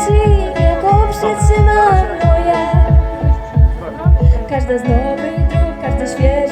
myśli Jego przytrzyma moje. Każda z nowych dróg, każdy świeży